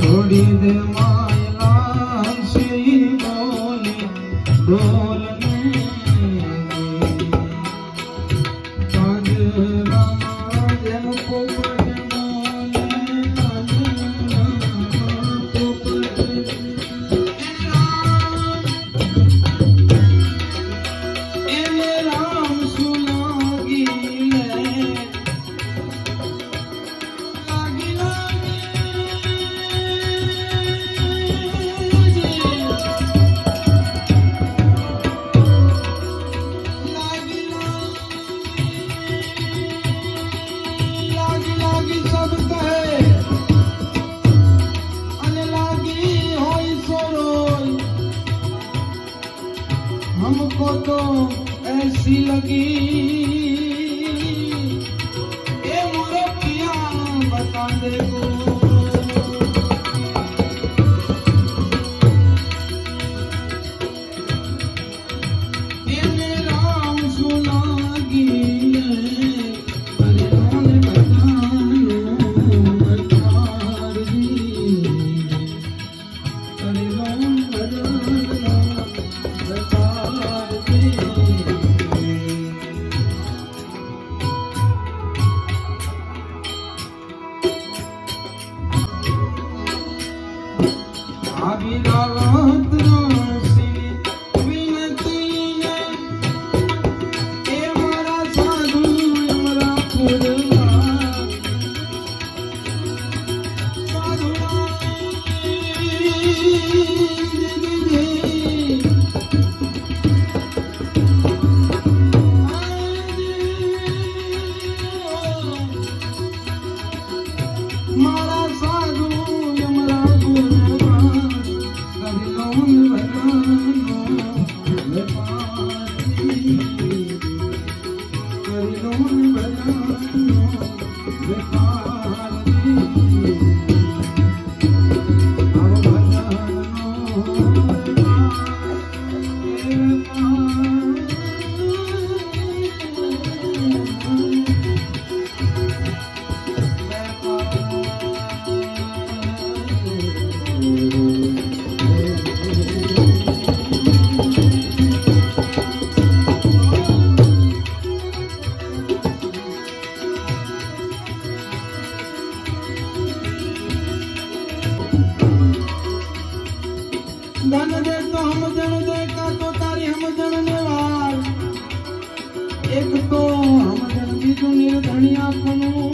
છોડી દે માયલા हमको तो ऐसी लगी ये मोरे पिया बता दे गो নরম કરી ધન દે તો સમજણ દે કા તો તારી સમજણ ને વાર એક તો સમજણ બીજું નિર્ધણી આપનું.